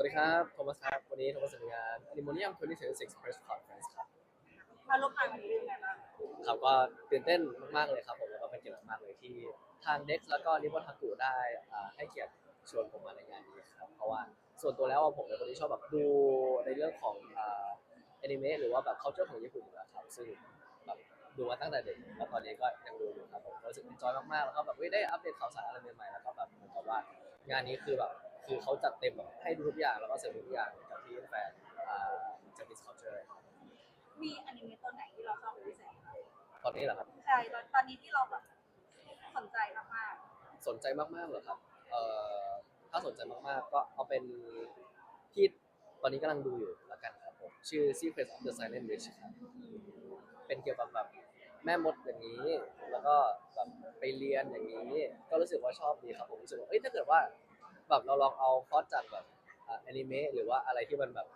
สวัสดีครับ โทมัสครับ วันนี้โทมัสจากงาน Animonium 2026 Press Conference ครับมาร่วมงานวันนี้เป็นไงบ้างครับก็ตื่นเต้นมากๆเลยครับผมแล้วก็เป็นเกียรติมากๆเลยที่ทาง Dex แล้วก็นิป o นทักุได้อ่าให้เกียรติชวนผมมาในงานนี้ครับ เพราะว่าส่วนตัวแล้วอะผมเป็นคนที่ชอบแบบดูในเรื่องของอ่าแอนิเมะหรือว่าแบบ culture ของญี่ปุ่นอยู่แล้วครับ ซึ่งแบบดูมาตั้งแต่เด็กแล้วตอนนี้ก็ยังดูอยู่ครับผมก็รู้สึก enjoy มากๆแล้วก็แบบเฮ้ยได้อัปเดตข่าวสารอะไรใหม่ๆแล้วก็แบบเหมือนกับว่างานนี้คือแบบ คือเขาจัดเต็มแบบให้ดูทุกอย่างแล้วก็เสริมทุกอย่างกับที่แฟนอ่า Japanese culture ครับมีอนิเมะตัวไหนที่เราชอบเป็นพิเศษไหมตอนนี้เหรอครับ ใช่ตอนตอนนี้ที่เราแบบสนใจมากสนใจมากๆเหรอครับเอ่อถ้าสนใจมากๆ ก็เอาเป็นที่ตอนนี้กำลังดูอยู่แล้วกันครับผมชื่อ Secrets of the Silent Witch ครับเป็นเกี่ยวกับแบบแม่มดอย่างนี้ แล้วก็แบบไปเรียนอย่างนี้ ก็รู้สึกว่าชอบดีครับผมรู้สึกว่าเอ้ยถ้าเกิดว่า แบบเราลองเอาพล็อตจากแบบแอนิเมะหรือว่าอะไรที่มันแบบ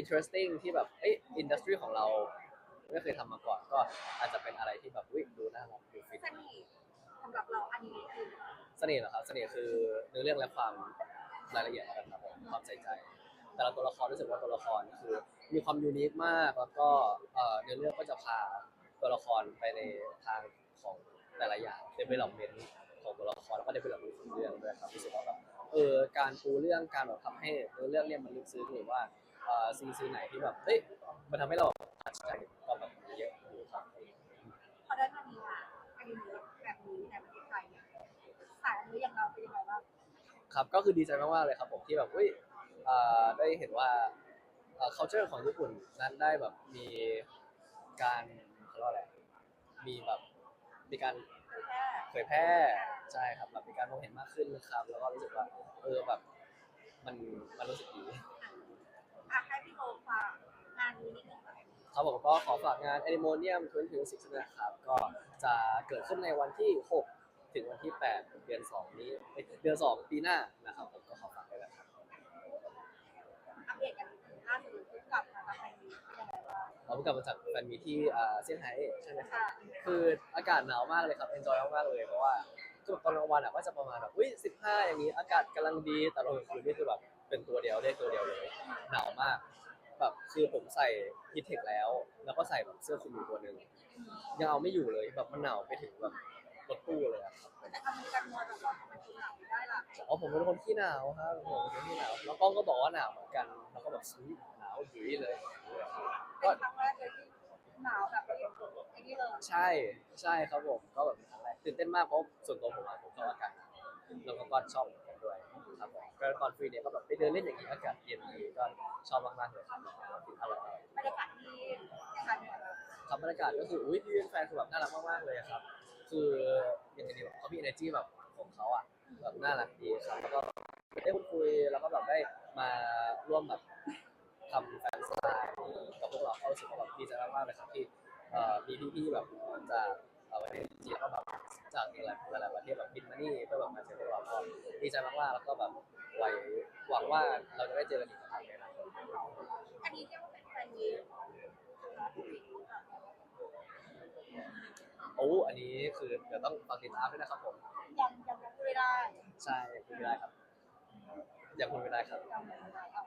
interesting ที่แบบเอ้ยอินดัสทรีของเราไม่เคยทำมาก่อนก็อาจจะเป็นอะไรที่แบบวิดูน่ารักดูฟินๆเสน่ห์สำหรับเราอันิเมะคือเสน่ห์เหรอครับเสน่ห์คือเนื้อเรื่องและความรายละเอียดกันครับผมความใส่ใจ แต่ละตัวละครรู้สึกว่าตัวละครคือ มีความยูนิคมากแล้วก็เอ่อเนื้อเรื่องก็จะพาตัวละครไปในทางของแต่ละอย่าง development ของตัวละครแล้วก็ development ของเรื่องด้วยครับรู้สึกว่าแบบ เออการปูเรื่องการแบบทำให้เนื้อเรื่องเนี่ยมันลึกซึ้งหรือว่าเอ่อซีนซีนไหนที่แบบเฮ้ยมันทำให้เราตัดใจก็แบบเยอะครับพอได้มามีงานอนิเมะแบบนี้ในประเทศไทยเนี่ยสายอนิเมะอย่างเราเป็นยังไงบ้างครับก็คือดีใจมากๆเลยครับผมที่แบบเฮ้ยเอ่อได้เห็นว่าเอ่อ culture ของญี่ปุ่นนั้นได้แบบมีการเขาเรียกว่าอะไรมีแบบมีการเผยแพร่ ใช่ครับแบบมีการมองเห็นมากขึ้นนะครับ แล้วก็รู้สึกว่าเออแบบมันมันรู้สึกดี อะให้พี่โบฝากงานนี้นิดนึงหน่อยครับผมก็ขอฝากงาน Animonium 2026นะครับ ก็จะเกิดขึ้นในวันที่ 6 ถึงวันที่ 8 เดือน 2 นี้เอ้ยเดือน 2 ปีหน้านะครับผมก็ขอฝากด้วยนะครับ อัปเดตกันล่าสุดกลับมาไทยนี้เป็นยังไงบ้าง เราเพิ่งกลับมาจากแฟนมีตที่อ่าเซี่ยงไฮ้ใช่ไหมครับ ค่ะ คืออากาศหนาวมากเลยครับ enjoy มากๆเลย เพราะว่า คือแบบตอนกลางวันอะก็จะประมาณแบบอุ้ย15อย่างนี้อากาศกำลังดีแต่ตอนกลางคืนนี่คือแบบเป็นตัวเดียวเรียกตัวเดียวเลยหนาวมากแบบคือผมใส่ฮิทเทคแล้ว แล้วก็ใส่แบบเสื้อคลุมอยู่ตัวหนึ่งยังเอาไม่อยู่เลยแบบมันหนาวไปถึงแบบรถตู้เลยอะครับแต่ทำกันมวยแบบเราทำไมคุณหนาวไม่ได้ล่ะอ๋อผมเป็นคนขี้หนาวครับผมเป็นคนขี้หนาวแล้วกล้องก็บอกว่าหนาวเหมือนกัน แล้วก็แบบซื้อหนาวอยู่เลยเป็นครั้งแรกเลยที่หนาวแบบไอ้นี่เลยใช่ใช่ครับผมก็แบบเป็นครั้งแรก ตื่นเต้นมากเพราะส่วนตัวผมอะผมชอบอากาศหนาวแล้วก็ก็ชอบเหมือนกันด้วยครับผมก็ตอนฟรีเนี่ยก็แบบไปเดินเล่นอย่างนี้อากาศเย็นดีก็ชอบมากๆเลยครับอร่อยบรรยากาศที่ทานครับบรรยากาศก็คืออุ้ยพี่แฟนคือแบบน่ารักมากๆเลยครับ คืออยังไงดีแบบเขามี energy แบบของเขาอะแบบน่ารักดีครับแล้วก็ได้พูดคุยแล้วก็แบบได้มาร่วมแบบทำแฟนสไตล์กับพวกเราเขารู้สึกว่าแบบดีใจมากๆเลยครับที่มีพี่ๆแบบจากเอ่อประเทศจีนแล้วก็แบบจากอีกหลายหลายๆประเทศแบบบินมานี่เพื่อแบบมาเจอพวกเราก็ดีใจมากๆแล้วก็แบบไว้หวังว่าเราจะได้เจอกันอีกครั้งในอนาคต อันนี้เรียกว่าเป็นแฟนมี โอ้อันนี้คือเดี๋ยว ต้องฝากติดตามด้วยนะครับผม ยังยังพูดไม่ได้ใช่พูดไม่ได้ครับยังพูดไม่ได้ครับ ยังไม่ได้เอา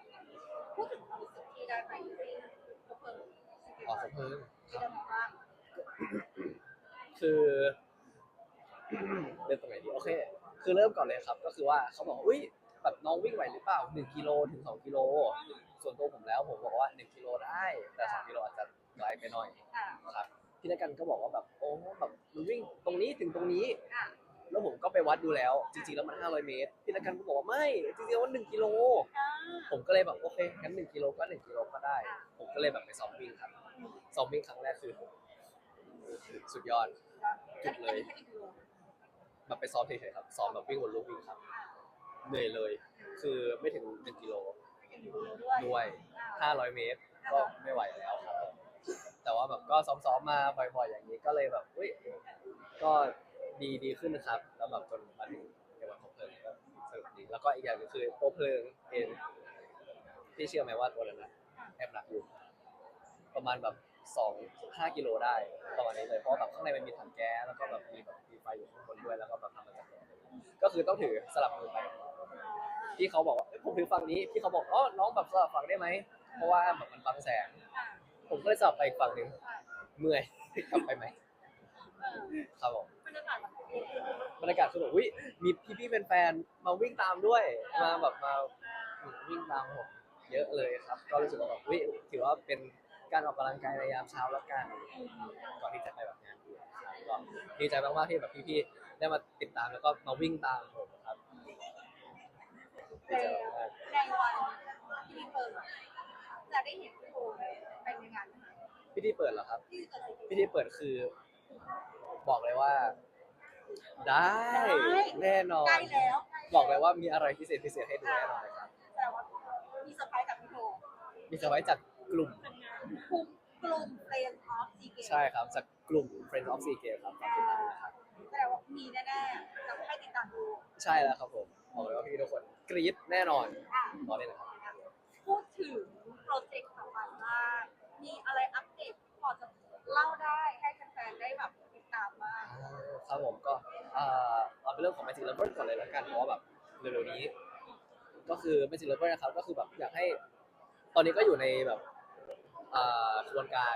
พูดถึงความรู้สึกที่ได้ไปที่ก็เพิ่มอ๋อผมเพิ่งที่ได้มาบ้างคือเริ่มตรงไหนดีโอเค คือเริ่มก่อนเลยครับ ก็คือว่าเขาบอกว่าอุ้ยแบบน้องวิ่งไหวหรือเปล่าหนึ่งกิโลถึงสองกิโล ส่วนตัวผมแล้วผมบอกว่าหนึ่งกิโลได้ แต่สองกิโลอาจจะไกลไปหน่อยอ่า ครับ พี่นักกันก็บอกว่าแบบโอ้แบบมันวิ่งตรงนี้ถึงตรงนี้อ่าแล้วผมก็ไปวัดดูแล้ว จริงๆแล้วมัน 500 เมตรพี่นักกันก็บอกว่าไม่จริงๆแล้วมัน1กิโลอ่าผมก็เลยแบบโอเคงั้น1กิโลก็1กิโลก็ได้ ผมก็เลยแบบไปซ้อมวิ่งครับซ้อมวิ่งครั้งแรกคือ สุดยอด จุดเลย อันนี้แค่กี่กิโลแบบไปซ้อมเฉยๆครับซ้อมแบบวิ่งวนลูกวิ่งครับเหนื่อยเลย คือไม่ถึง1กิโลกี่กิโลด้วยด้วย อ่า500 เมตรก็ไม่ไหวแล้วครับ แต่ว่าแบบก็ซ้อมๆมาบ่อยๆอย่างนี้ก็เลยแบบอุ้ยก็ดีดีขึ้นนะครับแล้วแบบจนมาถึงในวันของเพลิงก็สนุกดีแล้วก็อีกอย่างหนึงคือตัวเพลิงเองพี่เชื่อไหมว่าตัวนั้นนะแอบหนักอยู่ประมาณแบบสองห้ากิโลได้ประมาณนี้เลยเพราะแบบข้างในมันมีถังแก๊สแล้วก็แบบมีแบบมีไฟอยู่ข้างบนด้วยแล้วก็แบบทำมาจากก็คือต้องถือสลับมือไปที่เขาบอกว่าเอ้ยผมถือฝั่งนี้พี่เขาบอกอ๋อน้องแบบสลับฝั่งได้ไหมเพราะว่าแบบมันบังแสง ผมก็เลยสลับไปอีกฝั่งหนึ่งเมื่อย กลับไปไหมครับผมบรรยากาศแบบนี้บรรยากาศคือแบบอุ้ยมีพี่ๆแฟนๆมาวิ่งตามด้วยมาแบบมาวิ่งตามผมเยอะเลยครับ ก็รู้สึกว่าแบบอุ้ยถือว่าเป็นการออกกำลังกายในยามเช้าแล้วกันก่อนที่จะไปแบบงานอื่นครับก็ดีใจมากๆที่แบบพี่ๆได้มาติดตามแล้วก็มาวิ่งตามผมครับดีใจมากในวันที่เปิดจะได้เห็นโช พิธีเปิดเหรอครับที่เกิดสิ่งพิธีเปิดคือ บอกเลยว่า ได้ได้ แน่นอน ใกล้แล้วบอกเลยว่ามีอะไรพิเศษพิเศษให้ดูแน่นอนเลยครับ แต่ว่ามีเซอร์ไพรส์กับพี่โทมีเซอร์ไพรส์จากกลุ่ม กลุ่มกลุ่มเฟรนด์ออฟซีเกมใช่ครับ จากกลุ่ม Friends of Sea Games ครับฝากติดตามด้วยนะครับแต่ว่ามีแน่ๆจะให้ติดตามดูใช่แล้วครับผม บอกเลยว่าพี่ทุกคนกรี๊ดแน่นอนอะตอนนี้นะครับ เร็วๆนี้ ก็คือ Magic Lover นะครับ ก็คือแบบอยากให้ ตอนนี้ก็อยู่ในแบบเอ่อกระบวนการ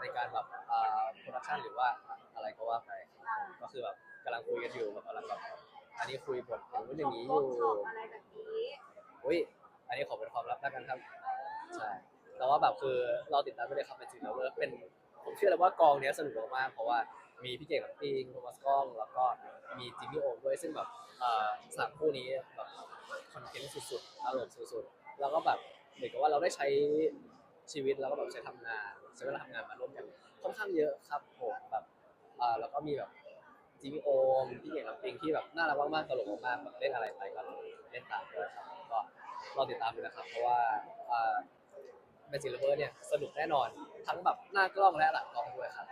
ในการแบบเอ่อโปรดักชันหรือว่าอะไรก็ว่าไปอ่าก็คือแบบกำลังคุยกันอยู่แบบกำลังแบบอันนี้คุยบทอย่างนู้นอย่างนี้อเวิยู่ร์กช็อปอะไรแบบนี้อุ้ยอันนี้ขอเป็นความลับแล้วกันครับใช่แต่ว่าแบบคือเราติดตามไม่ได้ครับเป็นจริงแล้วว่าเป็นผมเชื่อเลยว่ากองเนี้ยสนุกมากๆเพราะว่า มีพี่เก่งกับปิงโทมัสกล้อง แล้วก็มีจิมมี่โอมด้วยซึ่งแบบเอ่อสามคู่นี้แบบคอนเทนต์สุดๆอารมณ์สุดๆ แล้วก็แบบเหมือนกับว่าเราได้ใช้ชีวิตแล้วก็แบบใช้ทำงานใช้เวลาทำงานมาร่วมกันค่อนข้างเยอะครับผมแบบเอ่อแล้วก็มีแบบจิมมี่โอมพี่เก่งกับปิงที่แบบน่ารักมากๆตลกมากๆแบบเล่นอะไรไปก็เล่นตามด้วยครับก็รอติดตามดูนะครับ เพราะว่าแมจิเลเวอร์เนี่ยสนุกแน่นอนทั้งแบบหน้ากล้องและหลังกล้องด้วยครับ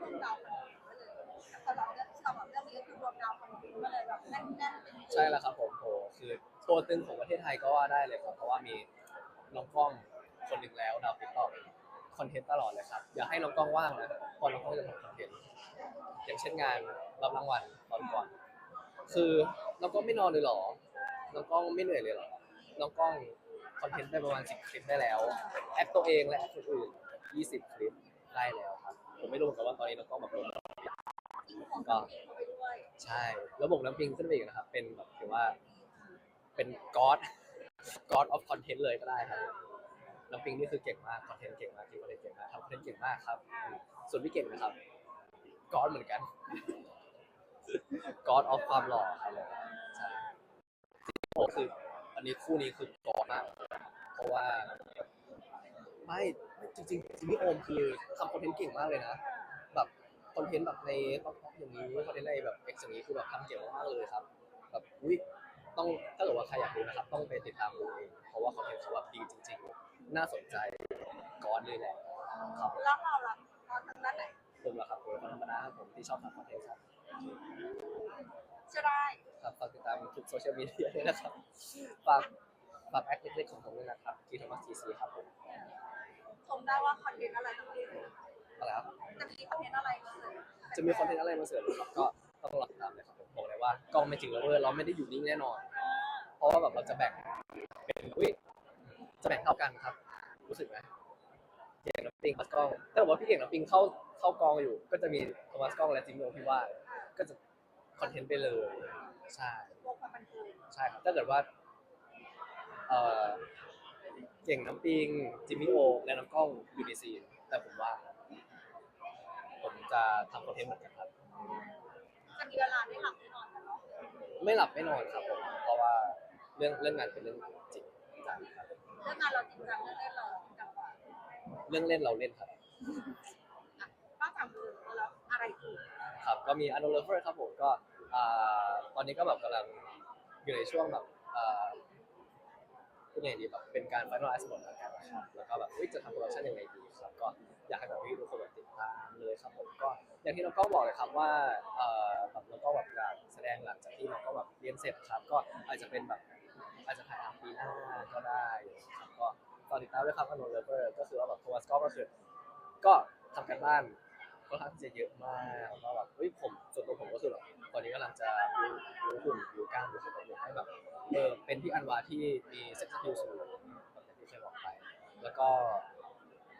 รวมดาวคนนี้ก็เลยแต่สำหรับเรื่องสำหรับเรื่องนี้ก็คือรวมดาวคนนี้ก็เลยแบบแน่นๆเป็นใช่แล้วครับผมโหคือตัวตึงของประเทศไทยก็ว่าได้เลยครับเพราะว่ามีน้องกล้องคนหนึ่งแล้วดาวติ๊กต็อกคอนเทนต์ตลอดเลยครับอย่าให้น้องกล้องว่างนะเพอน้องกล้องจะทำคอนเทนต์อย่างเช่นงานรับรางวัลตอนก่อน คือน้องกล้องไม่นอนเลยหรอน้องกล้องไม่เหนื่อยเลยหรอน้องกล้องคอนเทนต์ไปประมาณสิบคลิปได้แล้ว แอปตัวเองและแอปคนอื่นยี่สิบคลิปได้แล้ว ผมไม่รู้เหมือนกันว่าตอนนี้น้องกล้องแบบลงอินของตัวเองเข้าไปด้วยใช่แล้วบวกน้ำปิงขึ้นไปอีกนะครับ เป็นแบบถือว่า เป็นก็อดก็อดออฟคอนเทนต์เลยก็ได้ครับน้ำปิงนี่คือเก่งมากคอนเทนต์เก่งมากทีมคอนเทนต์เก่งมากทำคอนเทนต์เก่งมากครับ ส่วนพี่เก่งนะครับก็อดเหมือนกันก็อดออฟความหล่อครับใช่โอ้คืออันนี้คู่นี้คือก็อดมากเพราะว่า ไม่ไม่จริงๆจริงๆพี่โอมคือทำคอนเทนต์เก่งมากเลยนะ แบบคอนเทนต์แบบในท็อกอย่างนี้คอนเทนต์ในแบบเอ็กซ์อย่างนี้คือแบบทำเก่งมากๆเลยครับแบบอุ้ยต้องถ้าเกิดว่าใครอยากดูนะครับต้องไปติดตามดูเองเพราะว่าคอนเทนต์เขาแบบดีจริง ๆ น่าสนใจก้อนเลยแหละครับแล้วเราล่ะตอนทางด้านไหนผมเหรอครับผมเป็นคนธรรมดาครับผมที่ชอบทำคอนเทนต์ครับจะได้ครับฝากติดตามทุกโซเชียลมีเดียด้วยนะครับฝากฝากแอคเล็กๆของผมด้วยนะครับกีทอมัสทีซีครับผมชม ได้ว่าคอนเทนต์อะไรจะมีอะไรครับจะมีคอนเทนต์อะไรมาเสนอจะมีคอนเทนต์อะไรมาเสริมครับก็ต้องรอติดตามเลยครับผมบอกเลยว่ากล้องไม่จริงแล้วเว้ยเราไม่ได้อยู่นิ่งแน่นอน เพราะว่าแบบเราจะแบ่งเป็นอุ้ยจะแบ่งเท่ากันครับ รู้สึกไหมเก่งน้ำปิงพัสกล้องถ้าเกิดว่าพี่เก่งน้ำปิงเข้าเข้ากองอยู่ ก็จะมีโทมัสกล้องและจิมโมพี่ว่า ก็จะคอนเทนต์ไปเลยใช่รวมความบันเทิงใช่ครับถ้าเกิดว่าเอ่อ เก่งน้ำปิง จิมมี่โอและน้ำกล้องอยู่ในซีนแต่ผมว่า ผมจะทำคอนเทนต์เหมือนกันครับ จะมีเวลาได้หลับได้นอนกันเนาะไม่หลับไม่นอนครับผมเพราะว่าเรื่องเรื่องงานเป็นเรื่องจริงจังครับเรื่องงานเราจริงจังเรื่องเล่นเราจริงจังกว่าเรื่องเล่นเราเล่นครับนอกจากมือแล้วอะไรอีกครับก็มี u n d e r l o v e r ครับผมก็อ่าตอนนี้ก็แบบกำลังอยู่ในช่วงแบบอ่า พูดยังไงดีแบบเป็นการ finalize หมดแล้วกันนะครับแล้วก็แบบเฮ้ยจะทำโปรดักชันยังไงดีครับก็อยากให้แบบพี่ทุกคนแบบติดตามเลยครับผมก็อย่างที่น้องก้องบอกเลยครับว่าเอ่อแบบน้องก้องแบบอยากแสดงหลังจากที่น้องก้องแบบเรียนเสร็จครับก็อาจจะเป็นแบบอาจจะถ่ายทำปีหน้าก็ได้ครับก็ตอนติดตามด้วยครับ u n d e r l o v e r ก็คือว่าแบบโทมัสก็ก็คือก็ทำกันบ้านค่อนข้างที่จะเยอะมากแล้วก็แบบเฮ้ยผมส่วนตัวผมก็คือแบบ อนนี้กำลังจะดูดูหุ่นดูกล้ามดูสุขภาพให้แบบเออเป็นพี่อันวาที่มีเซ็กซ์พิวสูงแบบอย่างที่เคยบอกไป แล้วก็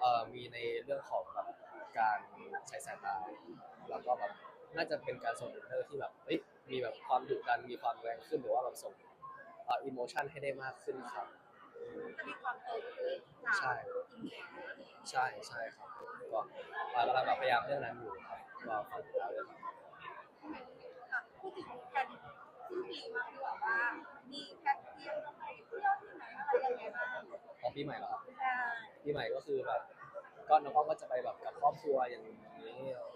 เอ่อมีในเรื่องของแบบการใช้สายตาแล้วก็แบบน่าจะเป็นการส่งอินเนอร์ที่แบบเฮ้ยมีแบบความดุดันมีความแรงขึ้นหรือว่าแบบส่งเอ่ออิโมชันให้ได้มากขึ้นครับ จะมีความโตขึ้นจากใช่ใช่ใช่ครับก็เอ่อกำลังแบบพยายามเรื่องนั้นอยู่ครับก็ฟังแล้วยครับ พูดถึงแผนสิ้นปีมาดีกว่าว่ามีแผนเที่ยวไปเที่ยวที่ไหนอะไรยังไงบ้างของปีใหม่เหรอใช่ปีใหม่ก็คือแบบก็น้องก้องก็จะไปแบบกับครอบครัวอย่างนี้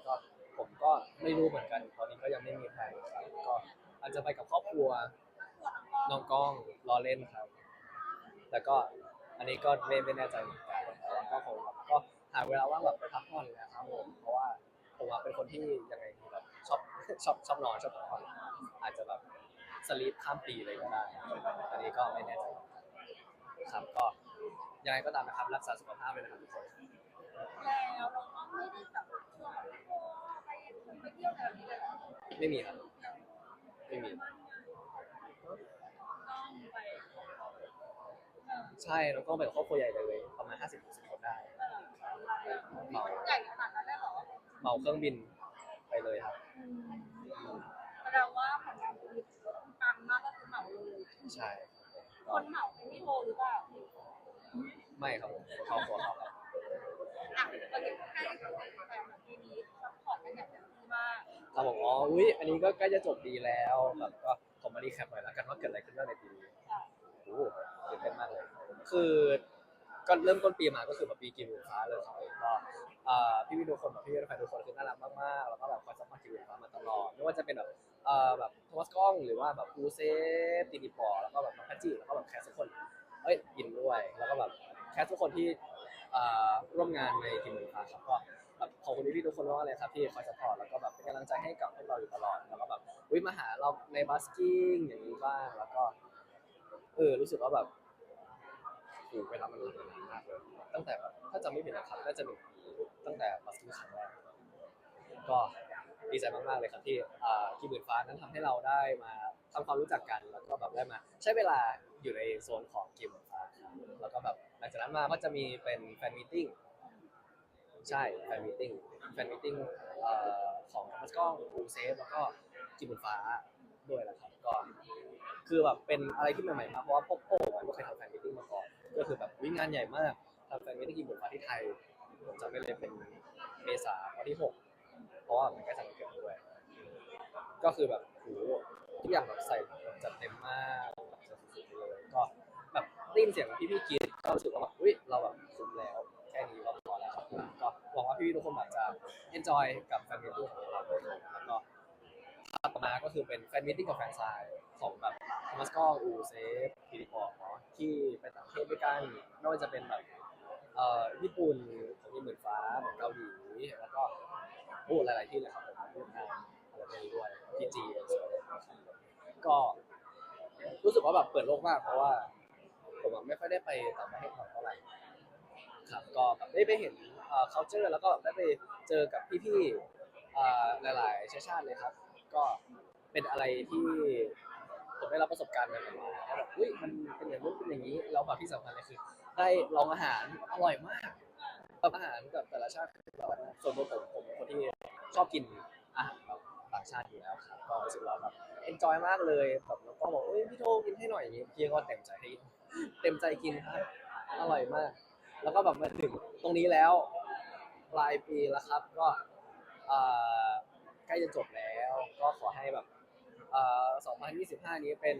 ก็ผมก็ไม่รู้เหมือนกันตอนนี้ก็ยังไม่มีแผนครับก็อาจจะไปกับครอบครัวน้องก้องรอเล่นครับ แล้วก็อันนี้ก็ไม่ไม่แน่ใจเหมือนกันแต่ว่าก็คงแบบก็หาเวลาว่างแบบไปพักผ่อนนะครับผมเพราะว่าผมอะเป็นคนที่ยังไง ชอบชอบชอบนอนชอบพักผ่อนอาจจะแบบสลีปข้ามปีเลยก็ได้ อันนี้ก็ไม่แน่ใจเหมือนกันครับก็ยังไงก็ตามนะครับรักษาสุขภาพด้วยนะครับทุกคน แล้วเราก็ไม่ได้แบบชวนแบบโอ้ไปไปเที่ยวแบบนี้เลยเหรอไม่มีครับ ไม่มี ต้องไปเออใช่แล้วก็ไปกับครอบครัวใหญ่เลยประมาณ 50 60 คนได้ เออเหมาใหญ่ขนาดนั้นได้เหรอ เหมาเครื่องบินไปเลยครับ อืมแสดงว่าของเราคือปังมากก็คือเหมาเลย ใช่คนเหมาเป็นพี่โทหรือเปล่าไม่ครับผมครอบครัวเขาครับอะเราจะให้แต่ปีนี้ซัพพอร์ตกันอย่างเต็มที่มากครับผมอ๋ออุ้ยอันนี้ก็ใกล้จะจบดีแล้วแบบก็ผมมารีแคปหน่อยแล้วกันว่าเกิดอะไรขึ้นบ้างในปีนี้ค่ะโอ้โหตื่นเต้นมากเลย คือก็เริ่มต้นปีมาก็คือแบบปีกินหมูฟ้าเลยครับก็อ่าพี่พี่ทุกคนแบบพี่พี่แฟนทุกคนคือน่ารักมากๆแล้วก็แบบคอยซัพพอร์ตกินหมูฟ้ามาตลอดไม่ว่าจะเป็นแบบ เอ่อแบบโทมัสกล้องหรือว่าแบบปูเซฟตินิปอแล้วก็แบบน้องพัจิแล้วก็แบบแคสทุกคนเอ้ยกินด้วยแล้วก็แบบแคสทุกคนที่เอ่าร่วมงานในกินหมูฟ้าครับก็แบบขอบคุณพี่ๆทุกคนมากเลยครับที่คอยซัพพอร์ตแล้วก็แบบเป็นกำลังใจให้กับพวกเราอยู่ตลอดแล้วก็แบบวิมาหาเราในบัสกิ้งอย่างนี้บ้างแล้วก็เออรู้สึกว่าแบบโอ้โหเวลามันนานมากเลยตั้งแต่แบบถ้าจำไม่ผิดนะครับน่าจะหนึ่งปีตั้งแต่บัสกิ้งครั้งแรกก็ ดีใจมากๆเลยครับที่กีหมื่นฟ้านั้นทำให้เราได้มาทำความรู้จักกันแล้วก็แบบได้มา ใช้เวลาอยู่ในโซนของกีหมื่นฟ้าแล้วก็แบบหลังจากนั้นมาก็จะมีเป็นแฟนมีตติ้งใช่แฟนมีตติ้งแฟนมีตติ้งของมัสกล้องอูเซฟแล้วก็กีหมื่นฟ้าด้วยแหละครับก็คือแบบเป็นอะไรที่ใหม่ๆมากเพราะว่าพวกผมไม่เคยทำแฟนมิทติ้งมาก่อนก็คือแบบวิ่งงานใหญ่มากทำแฟนมิทติ้งกี่บุญมาที่ไทยผมจำไม่เลยเป็นเมษาวันที่หกเพราะว่ามันใกล้จะวันเก็คือแบบโหทุกอย่างแบบใส่แบบจัดเต็มมากแบบสุดๆเลยก็แบบได้ยินเสียงพี่พี่ๆกรีดก็รู้สึกว่าแบบอุ้ยเราแบบคุ้มแล้วแค่นี้เราพอแล้วครับผมก็หวังว่าพี่ๆทุกคนแบบจะ enjoy กับแฟนมิทติ้งของเราด้วยแล้วก็ถัดมาก็คือเป็นแฟนมิทติ้งกับแฟนไซน์ของแบบมัสกออูเซฟพีดีพอร์เนาะที่ไปต่างประเทศด้วยกันไม่ว่าจะเป็นแบบเอ่อญี่ปุ่นของญี่ปุ่นฟ้าของเกาหลีแล้วก็โอ้หลาย ๆ ที่เลยครับผมเวียดนามอะไรพวกนี้ด้วย พีจีก็รู้สึกว่าแบบเปิดโลกมากเพราะว่า ผมอะไม่ค่อยได้ไปต่างประเทศเท่าไหร่ครับก็แบบได้ไปเห็นเอ่อ culture แล้วก็แบบได้ไปเจอกับพี่ๆอ่าหลาย ๆ เชื้อชาติเลยครับ ก็เป็นอะไรที่ผมได้รับประสบการณ์ใหม่ๆแล้วแบบอุ้ยมันเป็นอย่างนู้นเป็นอย่างนี้แล้วแบบที่สำคัญเลยคือ ได้ลองอาหารอร่อยมากแบบอาหารกับแต่ละชาติคืออร่อยมากส่วนตัวผมผมเป็นคนที่ชอบกินอาหารางชาติอยู่แล้วครับก็รู้สึกว่าแบบเอนจอยมากเลยแบบแล้วก็บอกเอ้ยพี่โทกินให้หน่อยอย่างนี้พี่ก็เต็มใจให้เต็มใจกินครับอร่อยมาก แล้วก็แบบมาถึงตรงนี้แล้วปลายปีแล้วครับก็ใกล้จะจบแล้ว ก็ขอให้แบบเอ่อ2025 นี้เป็น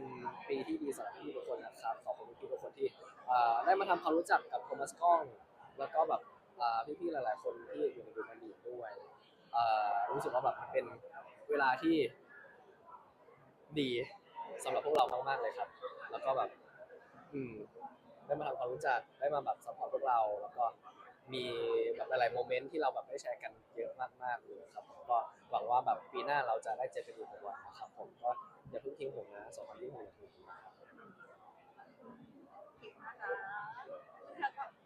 ปีที่ดีสำหรับพี่ทุกคนนะครับขอบคุณพี่ทุกคนที่ได้มาทำความรู้จักกับโทมัสกล้อง แล้วก็แบบพี่ๆหลาย ๆ คนที่อยู่ในกลุ่มนดีด้วยรู้สึกว่าแบบเป็น ลาที่ดีสำหรับพวกเรามากๆเลยครับ แล้วก็แบบ อืม ได้มาทำความรู้จักได้มาแบบสัมผัสพวกเรา แล้วก็มีแบบหลายๆโมเมนต์ที่เราแบบได้แชร์กันเยอะมากๆเลยครับก็หวังว่าแบบปีหน้าเราจะได้เจอกันอีกวันนะครับ ผมก็อย่าเพิ่งทิ้งผมนะสองพันยี่สิบหกครับ